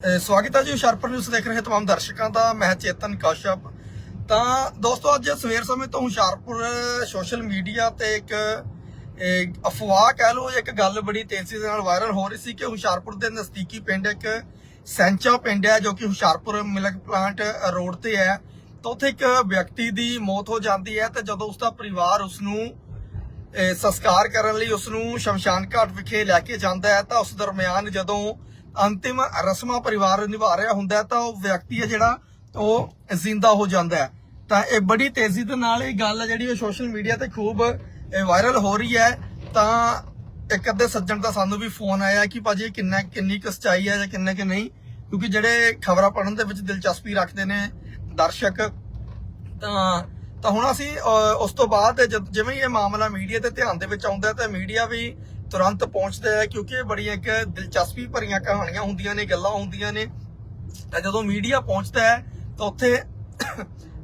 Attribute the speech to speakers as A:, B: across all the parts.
A: ਸਵਾਗਤ ਹੈ ਜੀ ਹੁਸ਼ਿਆਰਪੁਰ ਨਿਊਜ਼ ਦੇਖ ਰਹੇ ਤਮਾਮ ਦਰਸ਼ਕਾਂ ਦਾ, ਮੈਂ ਚੇਤਨ ਕਸ਼ਪ। ਤਾਂ ਦੋਸਤੋ, ਅੱਜ ਸਵੇਰ ਸਮੇਂ ਤੋਂ ਹੁਸ਼ਿਆਰਪੁਰ ਸੋਸ਼ਲ ਮੀਡੀਆ ਤੇ ਇੱਕ ਅਫਵਾਹ ਕਹਿ ਲਓ, ਇੱਕ ਗੱਲ ਬੜੀ ਤੇਜ਼ੀ ਨਾਲ ਵਾਇਰਲ ਹੋ ਰਹੀ ਸੀ ਕਿ ਹੁਸ਼ਿਆਰਪੁਰ ਦੇ ਨਜ਼ਦੀਕੀ ਪਿੰਡ ਇੱਕ ਸੈਂਚਾ ਪਿੰਡ ਹੈ, ਜੋ ਕਿ ਹੁਸ਼ਿਆਰਪੁਰ ਮਿਲਕ ਪਲਾਂਟ ਰੋਡ ਤੇ ਹੈ। ਤਾਂ ਉੱਥੇ ਇੱਕ ਵਿਅਕਤੀ ਦੀ ਮੌਤ ਹੋ ਜਾਂਦੀ ਹੈ ਤੇ ਜਦੋਂ ਉਸ ਦਾ ਪਰਿਵਾਰ ਉਸ ਨੂੰ ਸੰਸਕਾਰ ਕਰਨ ਲਈ ਉਸ ਨੂੰ ਸ਼ਮਸ਼ਾਨ ਘਾਟ ਵਿਖੇ ਲੈ ਕੇ ਜਾਂਦਾ ਹੈ, ਤਾਂ ਉਸ ਦਰਮਿਆਨ ਜਦੋਂ ਅੰਤਿਮ ਰਸਮਾਂ ਪਰਿਵਾਰ ਨਿਭਾ ਰਿਹਾ ਹੁੰਦਾ ਤਾਂ ਉਹ ਵਿਅਕਤੀ ਹੈ ਜਿਹੜਾ ਉਹ ਜ਼ਿੰਦਾ ਹੋ ਜਾਂਦਾ ਹੈ। ਤਾਂ ਇਹ ਬੜੀ ਤੇਜ਼ੀ ਦੇ ਨਾਲ ਇਹ ਗੱਲ ਜਿਹੜੀ ਉਹ ਸੋਸ਼ਲ ਮੀਡੀਆ ਤੇ ਖੂਬ ਵਾਇਰਲ ਹੋ ਰਹੀ ਹੈ। ਤਾਂ ਇੱਕ ਅੱਧੇ ਸੱਜਣ ਦਾ ਸਾਨੂੰ ਵੀ ਫੋਨ ਆਇਆ ਕਿ ਭਾਜੀ ਇਹ ਕਿੰਨਾ ਕਿੰਨੀ ਕੁ ਸੱਚਾਈ ਹੈ ਜਾਂ ਕਿੰਨੇ ਕਿ ਨਹੀਂ? ਕਿਉਂਕਿ ਜਿਹੜੇ ਖਬਰਾਂ ਪੜਨ ਦੇ ਵਿੱਚ ਦਿਲਚਸਪੀ ਰੱਖਦੇ ਨੇ ਦਰਸ਼ਕ ਤਾਂ ਤਾਂ ਹੁਣ ਅਸੀਂ ਅਹ, ਉਸ ਤੋਂ ਬਾਅਦ ਜਿਵੇਂ ਇਹ ਮਾਮਲਾ ਮੀਡੀਆ ਦੇ ਧਿਆਨ ਦੇ ਵਿੱਚ ਆਉਂਦਾ ਤਾਂ ਮੀਡੀਆ ਵੀ ਤੁਰੰਤ ਪਹੁੰਚਦਾ ਹੈ ਕਿਉਂਕਿ ਬੜੀਆਂ ਇੱਕ ਦਿਲਚਸਪੀ ਭਰੀਆਂ ਕਹਾਣੀਆਂ ਹੁੰਦੀਆਂ ਨੇ, ਗੱਲਾਂ ਹੁੰਦੀਆਂ ਨੇ। ਤਾਂ ਜਦੋਂ ਮੀਡੀਆ ਪਹੁੰਚਦਾ ਹੈ, ਤਾਂ ਉੱਥੇ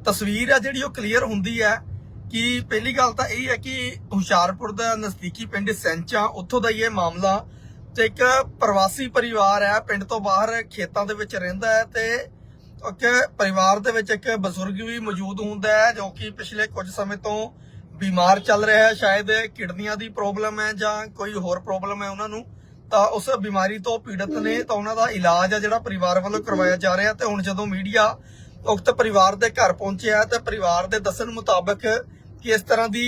A: ਤਸਵੀਰ ਹੈ ਜਿਹੜੀ ਉਹ ਕਲੀਅਰ ਹੁੰਦੀ ਹੈ ਕਿ ਪਹਿਲੀ ਗੱਲ ਤਾਂ ਇਹ ਹੈ ਕਿ ਹੁਸ਼ਿਆਰਪੁਰ ਦਾ ਨਜ਼ਦੀਕੀ ਪਿੰਡ ਸੈਂਚਾ ਉੱਥੋਂ ਦਾ ਹੀ ਇਹ ਮਾਮਲਾ। ਤੇ ਇੱਕ ਪ੍ਰਵਾਸੀ ਪਰਿਵਾਰ ਹੈ, ਪਿੰਡ ਤੋਂ ਬਾਹਰ ਖੇਤਾਂ ਦੇ ਵਿੱਚ ਰਹਿੰਦਾ ਹੈ ਤੇ ਇੱਕ ਪਰਿਵਾਰ ਦੇ ਵਿੱਚ ਇੱਕ ਬਜ਼ੁਰਗ ਵੀ ਮੌਜੂਦ ਹੁੰਦਾ ਹੈ, ਜੋ ਕਿ ਪਿਛਲੇ ਕੁਝ ਸਮੇਂ ਤੋਂ ਬਿਮਾਰ ਚੱਲ ਰਿਹਾ ਹੈ ਸ਼ਾਇਦ ਕਿਡਨੀਆਂ ਦੀ ਪ੍ਰੋਬਲਮ ਹੈ ਜਾਂ ਕੋਈ ਹੋਰ ਪ੍ਰੋਬਲਮ ਹੈ ਉਹਨਾਂ ਨੂੰ ਤਾਂ ਉਸ ਬਿਮਾਰੀ ਤੋਂ ਪੀੜਤ ਨੇ ਤਾਂ ਉਹਨਾਂ ਦਾ ਇਲਾਜ ਹੈ ਜਿਹੜਾ ਪਰਿਵਾਰ ਵੱਲੋਂ ਕਰਵਾਇਆ ਜਾ ਰਿਹਾ ਤੇ ਹੁਣ ਜਦੋਂ ਮੀਡੀਆ ਉਕਤ ਪਰਿਵਾਰ ਦੇ ਘਰ ਪਹੁੰਚਿਆ ਤੇ ਪਰਿਵਾਰ ਦੇ ਦੱਸਣ ਮੁਤਾਬਕ ਕਿ ਇਸ ਤਰ੍ਹਾਂ ਦੀ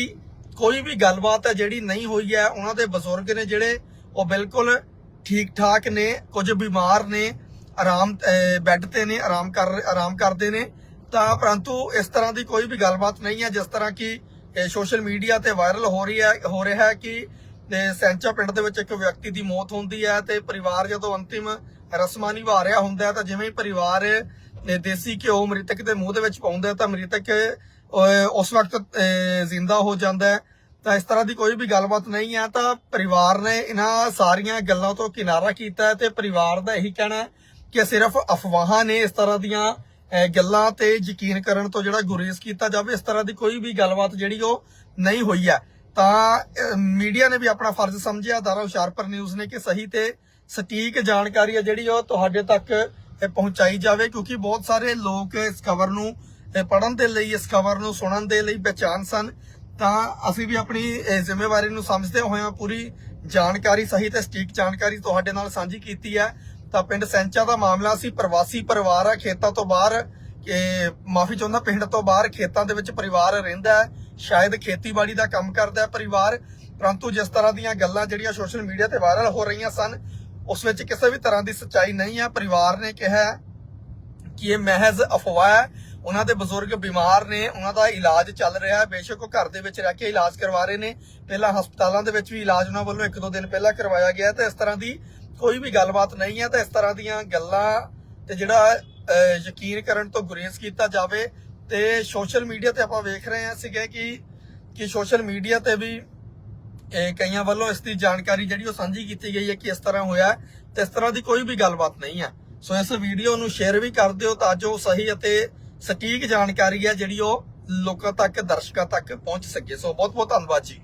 A: ਕੋਈ ਵੀ ਗੱਲਬਾਤ ਹੈ ਜਿਹੜੀ ਨਹੀਂ ਹੋਈ ਹੈ ਉਹਨਾਂ ਦੇ ਬਜ਼ੁਰਗ ਨੇ ਜਿਹੜੇ ਉਹ ਬਿਲਕੁਲ ਠੀਕ ਠਾਕ ਨੇ ਕੁਝ ਬਿਮਾਰ ਨੇ ਆਰਾਮ ਬੈੱਡ ਤੇ ਨੇ ਆਰਾਮ ਕਰ ਆਰਾਮ ਕਰਦੇ ਨੇ ਤਾਂ ਪਰੰਤੂ ਇਸ ਤਰ੍ਹਾਂ ਦੀ ਕੋਈ ਵੀ ਗੱਲਬਾਤ ਨਹੀਂ ਹੈ ਜਿਸ ਤਰ੍ਹਾਂ ਕਿ ਸੋਸ਼ਲ ਮੀਡੀਆ ਤੇ ਵਾਇਰਲ ਹੋ ਰਹੀ ਹੈ ਹੋ ਰਿਹਾ ਹੈ ਕਿ ਸੈਂਚਾ ਪਿੰਡ ਦੇ ਵਿੱਚ ਇੱਕ ਵਿਅਕਤੀ ਦੀ ਮੌਤ ਹੁੰਦੀ ਹੈ ਤੇ ਪਰਿਵਾਰ ਜਦੋਂ ਅੰਤਿਮ ਰਸਮਾਂ ਨਿਭਾ ਰਿਹਾ ਹੁੰਦਾ ਹੈ ਤਾਂ ਜਿਵੇਂ ਹੀ ਪਰਿਵਾਰ ਦੇਸੀ ਘਿਓ ਮ੍ਰਿਤਕ ਦੇ ਮੂੰਹ ਦੇ ਵਿੱਚ ਪਾਉਂਦਾ ਤਾਂ ਮ੍ਰਿਤਕ ਅਹ, ਉਸ ਵਕਤ ਜ਼ਿੰਦਾ ਹੋ ਜਾਂਦਾ ਹੈ। ਤਾਂ ਇਸ ਤਰ੍ਹਾਂ ਦੀ ਕੋਈ ਵੀ ਗੱਲਬਾਤ ਨਹੀਂ ਹੈ ਤਾਂ ਪਰਿਵਾਰ ਨੇ ਇਹਨਾਂ ਸਾਰੀਆਂ ਗੱਲਾਂ ਤੋਂ ਕਿਨਾਰਾ ਕੀਤਾ ਤੇ ਪਰਿਵਾਰ ਦਾ ਇਹੀ ਕਹਿਣਾ ਕਿ ਸਿਰਫ ਅਫਵਾਹਾਂ ਨੇ ਇਸ ਤਰ੍ਹਾਂ ਦੀਆਂ ਗੱਲਾਂ ਤੇ ਯਕੀਨ ਕਰਨ ਤੋਂ ਜਿਹੜਾ ਗੁਰੇਜ਼ ਕੀਤਾ ਜਾਵੇ, ਇਸ ਤਰ੍ਹਾਂ ਦੀ ਕੋਈ ਵੀ ਗੱਲਬਾਤ ਜਿਹੜੀ ਉਹ ਨਹੀਂ ਹੋਈ ਹੈ। ਤਾਂ ਮੀਡੀਆ ਨੇ ਵੀ ਆਪਣਾ ਫਰਜ਼ ਸਮਝਿਆ, ਦਾਰਾ ਹੁਸ਼ਿਆਰਪੁਰ ਨਿਊਜ਼ ਨੇ ਕਿ ਸਹੀ ਤੇ ਸਟੀਕ ਜਾਣਕਾਰੀ ਹੈ ਜਿਹੜੀ ਉਹ ਤੁਹਾਡੇ ਤੱਕ ਪਹੁੰਚਾਈ ਜਾਵੇ, ਕਿਉਂਕਿ ਬਹੁਤ ਸਾਰੇ ਲੋਕ ਇਸ ਖਬਰ ਨੂੰ ਇਹ ਪੜ੍ਹਨ ਦੇ ਲਈ, ਇਸ ਖਬਰ ਨੂੰ ਸੁਣਨ ਦੇ ਲਈ ਬੇਚੈਨ ਸਨ। ਤਾਂ ਅਸੀਂ ਵੀ ਆਪਣੀ ਜ਼ਿੰਮੇਵਾਰੀ ਨੂੰ ਸਮਝਦੇ ਹੋਇਆਂ ਪੂਰੀ ਜਾਣਕਾਰੀ, ਸਹੀ ਤੇ ਸਟੀਕ ਜਾਣਕਾਰੀ ਤੁਹਾਡੇ ਨਾਲ ਸਾਂਝੀ ਕੀਤੀ ਹੈ। ਤਾਂ ਪਿੰਡ ਸੈਂਚਾ ਦਾ ਮਾਮਲਾ ਸੀ, ਪ੍ਰਵਾਸੀ ਪਰਿਵਾਰ ਆ, ਖੇਤਾਂ ਤੋਂ ਬਾਹਰ ਮਾਫੀ ਚਾਹੁੰਦਾ ਪਿੰਡ ਤੋਂ ਬਾਹਰ, ਖੇਤਾਂ ਦੇ ਵਿੱਚ ਪਰਿਵਾਰ ਰਹਿੰਦਾ ਹੈ, ਸ਼ਾਇਦ ਖੇਤੀਬਾੜੀ ਦਾ ਕੰਮ ਕਰਦਾ ਹੈ ਪਰਿਵਾਰ, ਪਰੰਤੂ ਜਿਸ ਤਰ੍ਹਾਂ ਦੀਆਂ ਗੱਲਾਂ ਜਿਹੜੀਆਂ ਸੋਸ਼ਲ ਮੀਡੀਆ ਤੇ ਵਾਇਰਲ ਹੋ ਰਹੀਆਂ ਸਨ, ਉਸ ਵਿੱਚ ਕਿਸੇ ਵੀ ਤਰ੍ਹਾਂ ਦੀ ਸੱਚਾਈ ਨਹੀਂ ਹੈ। ਪਰਿਵਾਰ ਨੇ ਕਿਹਾ ਕਿ ਇਹ ਮਹਿਜ਼ ਅਫਵਾਹ ਹੈ, ਉਹਨਾਂ ਦੇ ਬਜ਼ੁਰਗ ਬਿਮਾਰ ਨੇ, ਉਹਨਾਂ ਦਾ ਇਲਾਜ ਚੱਲ ਰਿਹਾ ਹੈ, ਬੇਸ਼ੱਕ ਉਹ ਘਰ ਦੇ ਵਿੱਚ ਰਹਿ ਕੇ ਇਲਾਜ ਕਰਵਾ ਰਹੇ ਨੇ। ਪਹਿਲਾਂ ਹਸਪਤਾਲਾਂ ਦੇ ਵਿੱਚ ਵੀ ਇਲਾਜ ਉਹਨਾਂ ਵੱਲੋਂ ਇੱਕ ਦੋ ਦਿਨ ਪਹਿਲਾਂ ਕਰਵਾਇਆ ਗਿਆ ਤੇ ਇਸ ਤਰ੍ਹਾਂ ਦੀ ਕੋਈ ਵੀ ਗੱਲਬਾਤ ਨਹੀਂ ਹੈ ਤਾਂ ਇਸ ਤਰ੍ਹਾਂ ਦੀਆਂ ਗੱਲਾਂ ਤੇ ਜਿਹੜਾ ਯਕੀਨ ਕਰਨ ਤੋਂ ਗੁਰੇਜ਼ ਕੀਤਾ ਜਾਵੇ ਤੇ ਸੋਸ਼ਲ ਮੀਡੀਆ ਤੇ ਆਪਾਂ ਵੇਖ ਰਹੇ ਹਾਂ ਸੀਗੇ ਕਿ ਕਿ ਸੋਸ਼ਲ ਮੀਡੀਆ ਤੇ ਵੀ ਕਈਆਂ ਵੱਲੋਂ ਇਸ ਦੀ ਜਾਣਕਾਰੀ ਜਿਹੜੀ ਉਹ ਸਾਂਝੀ ਕੀਤੀ ਗਈ ਹੈ ਕਿ ਇਸ ਤਰ੍ਹਾਂ ਹੋਇਆ ਤੇ ਇਸ ਤਰ੍ਹਾਂ ਦੀ ਕੋਈ ਵੀ ਗੱਲਬਾਤ ਨਹੀਂ ਹੈ। ਸੋ ਇਸ ਵੀਡੀਓ ਨੂੰ ਸ਼ੇਅਰ ਵੀ ਕਰ ਦਿਓ ਤਾਂ ਜੋ ਸਹੀ ਅਤੇ ਸਟੀਕ ਜਾਣਕਾਰੀ ਹੈ ਜਿਹੜੀ ਉਹ ਲੋਕਾਂ ਤੱਕ, ਦਰਸ਼ਕਾਂ ਤੱਕ ਪਹੁੰਚ ਸਕੇ। ਸੋ ਬਹੁਤ ਬਹੁਤ ਧੰਨਵਾਦ ਜੀ।